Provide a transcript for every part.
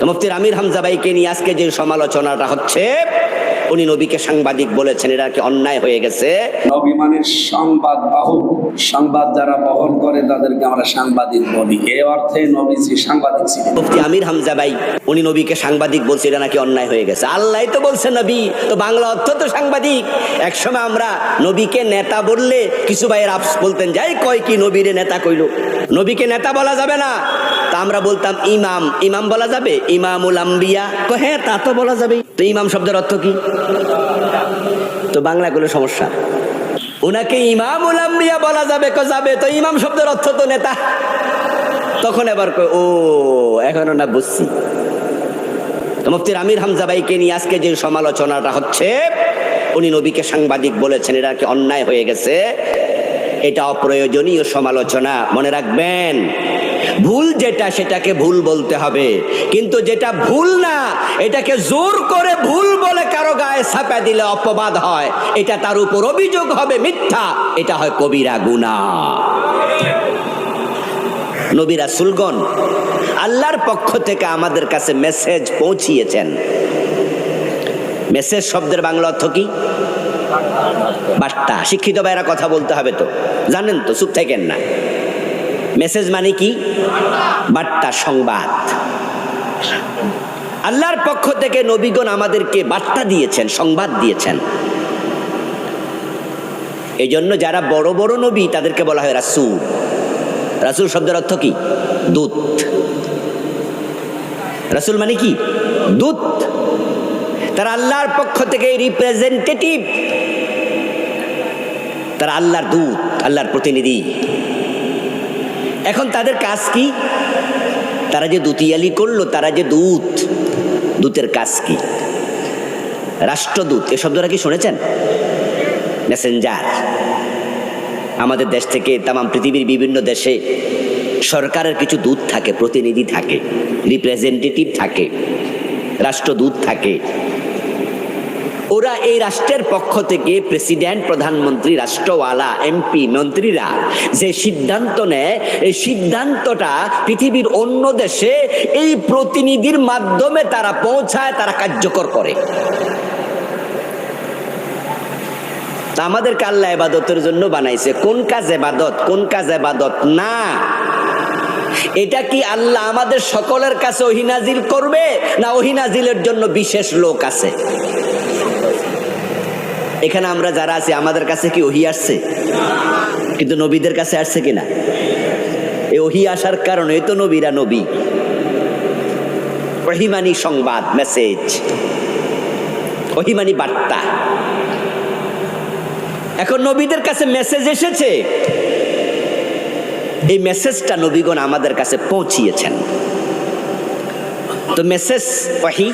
মুফতির আমির হামজা ভাইকে নিয়ে আজকে যে সমালোচনাটা হচ্ছে উনি নবীকে সাংবাদিক বলেছেন এটা কি অন্যায় হয়ে গেছে? নবী মানের সংবাদ বাহক। সংবাদ যারা বহন করে তাদেরকে আমরা সাংবাদিক বলি। এ অর্থে নবীজি সাংবাদিক ছিলেন। মুফতি আমির হামজা ভাই উনি নবীকে সাংবাদিক বলছে এটা নাকি অন্যায় হয়ে গেছে। আল্লাহ তো বলছে নবী তো বাংলা অর্থ তো সাংবাদিক। একসময় আমরা নবীকে নেতা বললে কিছু ভাইয়ের আপস বলতেন যাই কয় কি নবীরে নেতা কইল? নবীকে নেতা বলা যাবে না। তা আমরা বলতাম ইমাম। ইমাম বলা যাবে? ইমামুল আম্বিয়া। হ্যাঁ তা তো বলা যাবে তো ইমাম শব্দের অর্থ কি? তো বাংলা কোনো সমস্যা? ওনাকে ইমামুল আম্বিয়া বলা যাবে, কো যাবে। তো ইমাম শব্দের অর্থ তো নেতা। তখন এবার ও, এখনও না বুঝছি। মুফতির আমির হামজা ভাইকে নিয়ে আজকে যে সমালোচনাটা হচ্ছে, উনি নবীকে সাংবাদিক বলেছেন এটা কি অন্যায় হয়ে গেছে? এটা অপ্রয়োজনীয় সমালোচনা। মনে রাখবেন ভুল যেটা সেটাকে ভুল বলতে হবে। কিন্তু যেটা ভুল না, এটাকে জোর করে ভুল বলে কারও গায়ে ছাপা দিলে অপবাদ হয়। এটা তার উপর অভিযোগ হবে মিথ্যা। এটা হয় কবিরা গুণা। নবীরা সুলগন আল্লাহর পক্ষ থেকে আমাদের কাছে মেসেজ পৌঁছিয়েছেন। মেসেজ শব্দের বাংলা অর্থ কি? বার্তা। শিক্ষিত ভাইরা কথা বলতে হবে তো। জানেন তো, চুপ থাকেন না। মেসেজ মানে কি? বার্তা, সংবাদ। আল্লাহর পক্ষ থেকে নবীগণ আমাদেরকে বার্তা দিয়েছেন, সংবাদ দিয়েছেন। এই জন্য যারা বড় বড় নবী, তাদেরকে বলা হয় রাসুল। রাসূল শব্দের অর্থ কি? দূত। রাসূল মানে কি? দূত। তারা আল্লাহর পক্ষ থেকে রিপ্রেজেন্টেটিভ তারা আল্লাহর দূত, আল্লাহর প্রতিনিধি। এখন তাদের কাজ কি? তারা যে দুতিয়ালি করল, তারা যে দূত, দূতের কাজ কি? রাষ্ট্রদূত, এ শব্দটা কি শুনেছেন? মেসেঞ্জার আমাদের দেশ থেকে তাম পৃথিবীর বিভিন্ন দেশে সরকারের কিছু দূত থাকে, প্রতিনিধি থাকে রিপ্রেজেন্টেটিভ থাকে, রাষ্ট্রদূত থাকে। ওরা এই রাষ্ট্রের পক্ষ থেকে প্রেসিডেন্ট, প্রধানমন্ত্রী, রাষ্ট্রওয়ালা, এমপি, মন্ত্রীরা যে সিদ্ধান্ত নেয়, এই সিদ্ধান্তটা পৃথিবীর অন্য দেশে এই প্রতিনিধির মাধ্যমে তারা পৌঁছায়, তারা কার্যকর করে। তা আমাদেরকে আল্লাহ এবাদতের জন্য বানাইছে। কোন কাজ এবাদত, কোন কাজ এবাদত? না। এটা কি আল্লাহ আমাদের সকলের কাছে ওহিনাজিল করবে, না ওহিনাজিলের জন্য বিশেষ লোক আছে? এখানে আমরা যারা আছি, আমাদের কাছে কি ওহি আসছে? কিন্তু নবীদের কাছে আসছে কিনা? এই ওহি আসার কারণে তো নবীরা নবী। ওহিমানি সংবাদ, মেসেজ। ওহিমানি বার্তা। এখন নবীদের কাছে মেসেজ এসেছে। এই মেসেজটা নবীগণ আমাদের কাছে পৌঁছিয়েছেন। তো মেসেজ ওয়াহি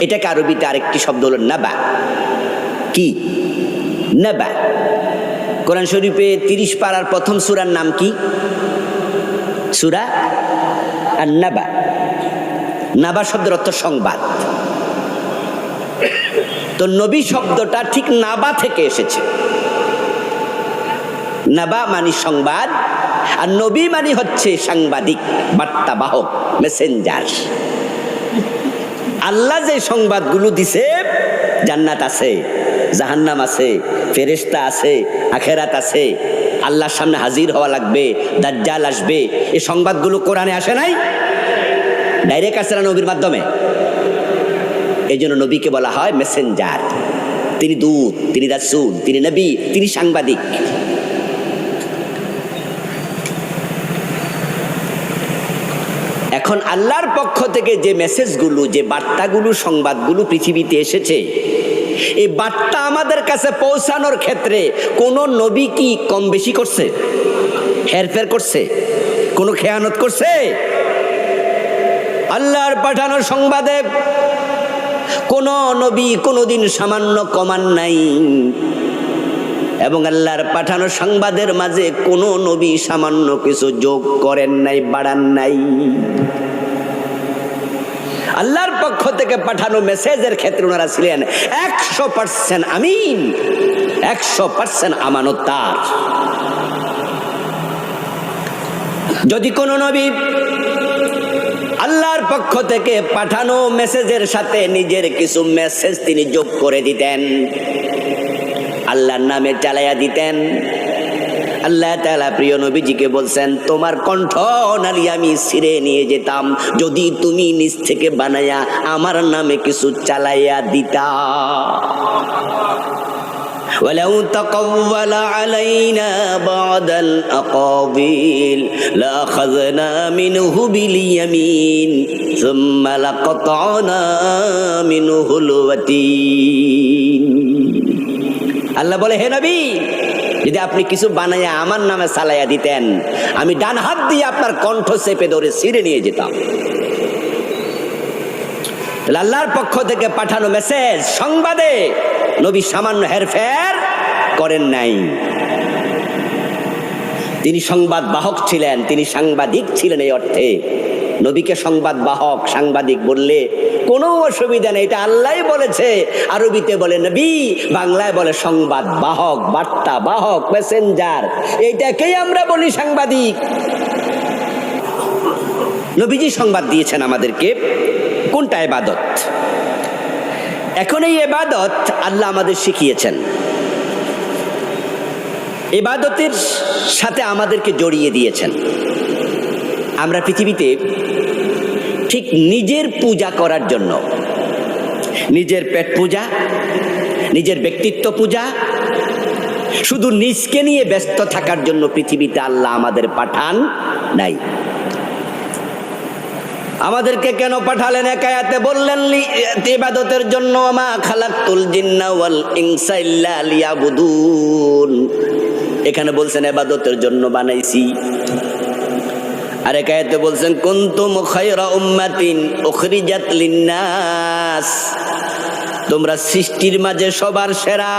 এটাকে আরবিতে আরেকটি শব্দ হলো নাবা। কি? নাবা। কোরআন শরীফে তিরিশ পাড়ার প্রথম সুরার নাম কি? সুরা আর নাবা নাবা শব্দের অর্থ সংবাদ। তো নবী শব্দটা ঠিক নাবা থেকে এসেছে। নাবা মানি সংবাদ, আর নবী মানি হচ্ছে সাংবাদিক, বার্তাবাহক, মেসেঞ্জার। আল্লাহ যে সংবাদগুলো দিছে, জান্নাত আছে। জাহান্নাম আছে ফেরেস্তা আছে, আখেরাত আছে। আল্লাহর সামনে হাজির হওয়া লাগবে, দাজ্জাল আসবে। এই সংবাদগুলো কোরআনে আসে নাই? ডাইরেক্ট আসে না নবীর মাধ্যমে? এই জন্য নবীকে বলা হয় মেসেঞ্জার তিনি দূত, তিনি রাসূল, তিনি নবী, তিনি সাংবাদিক। এখন আল্লাহর পক্ষ থেকে যে মেসেজগুলো যে বার্তাগুলো, সংবাদগুলো পৃথিবীতে এসেছে এই বার্তা আমাদের কাছে পৌঁছানোর ক্ষেত্রে কোনো নবী কি কম বেশি করছে? হেরফের করছে? কোনো খেয়ানত করছে? আল্লাহর পাঠানো সংবাদে কোন নবী কোনোদিন সামান্য কমান নাই। এবং আল্লাহর পাঠানো সংবাদের মাঝে কোন নবী সামান্য কিছু যোগ করেন নাই, বাড়ান নাই। আল্লাহর পক্ষ থেকে পাঠানো মেসেজের ক্ষেত্রে ওনারা ছিলেন একশো পার্সেন্ট আমিন, একশো পার্সেন্ট আমানতার যদি কোনো নবী আল্লাহর পক্ষ থেকে পাঠানো মেসেজের সাথে নিজের কিছু মেসেজ তিনি যোগ করে দিতেন, আল্লাহর নামে চালাইয়া দিতেন আল্লাহ তাআলা প্রিয় নবীজিকে বলছেন তোমার কণ্ঠ নালি আমি ছিঁড়ে নিয়ে যেতাম যদি তুমি নিজ থেকে বানাইয়া আমার নামে কিছু চালাইয়া দিতা ولو تقول علينا بعض الأقاويل لأخذنا منه باليمين ثم لقطعنا منه الوتين আল্লাহ বলে হে নবী যদি আপনি কিছু বানাইয়া আমার নামে চালাইয়া দিতেন, আমি ডান হাত দিয়ে আপনার কণ্ঠ চেপে ধরে ছিঁড়ে নিয়ে যেতাম। আল্লাহর পক্ষ থেকে পাঠানো মেসেজ সংবাদে নবী সামান্য হেরফের করেন নাই। তিনি সংবাদ বাহক ছিলেন, তিনি সাংবাদিক ছিলেন এই অর্থে। নবীকে সংবাদ বাহক, সাংবাদিক বললে কোনো অসুবিধা নেই, এটা আল্লাহ বলেছে। আরবিতে বলে নবী, বাংলায় বলে সংবাদ বাহক, বার্তা বাহক প্যাসেঞ্জার এইটাকেই আমরা বলি সাংবাদিক। নবীজি সংবাদ দিয়েছেন আমাদেরকে, কোনটা এবাদত? এখন এই এবাদত আল্লাহ আমাদের শিখিয়েছেন। এবাদতের সাথে আমাদেরকে জড়িয়ে দিয়েছেন। আমরা পৃথিবীতে ঠিক নিজের পূজা করার জন্য, নিজের পেট পূজা, নিজের ব্যক্তিত্ব পূজা, শুধু নিজকে নিয়ে ব্যস্ত থাকার জন্য পৃথিবীতে আল্লাহ আমাদের পাঠান নাই। আমাদেরকে কেন পাঠালেন একায়াতে বললেন ইবাদতের জন্য মা খালাকুল জিন্না ওয়াল ইনসা ইল্লা লিয়াবুদুন। এখানে বলছেন ইবাদতের জন্য বানাইছি। আর একায়াতে বলছেন, কুনতুম খায়রা উম্মাতিন উখরিজাত লিন্নাস। তোমরা সৃষ্টির মাঝে সবার সেরা,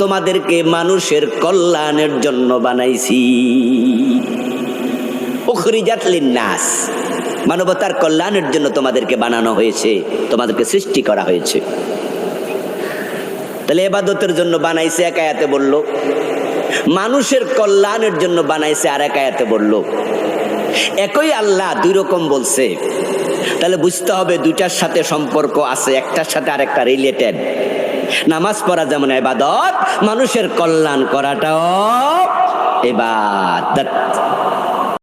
তোমাদেরকে মানুষের কল্যাণের জন্য বানাইছি। উখরিজাত লিন্নাস, মানবতার কল্যাণের জন্য তোমাদেরকে বানানো হয়েছে, তোমাদেরকে সৃষ্টি করা হয়েছে। তাহলে এবাদতের জন্য বানাইছে, এক আয়াতে বলল। মানুষের কল্যাণের জন্য বানাইছে আর এক আয়াতে বলল। একই আল্লাহ দুই রকম বলছে। তাহলে বুঝতে হবে দুইটার সাথে সম্পর্ক আছে, একটার সাথে আরেকটা রিলেটেড নামাজ পড়া যেমন এবাদত মানুষের কল্যাণ করাটাও এবাদত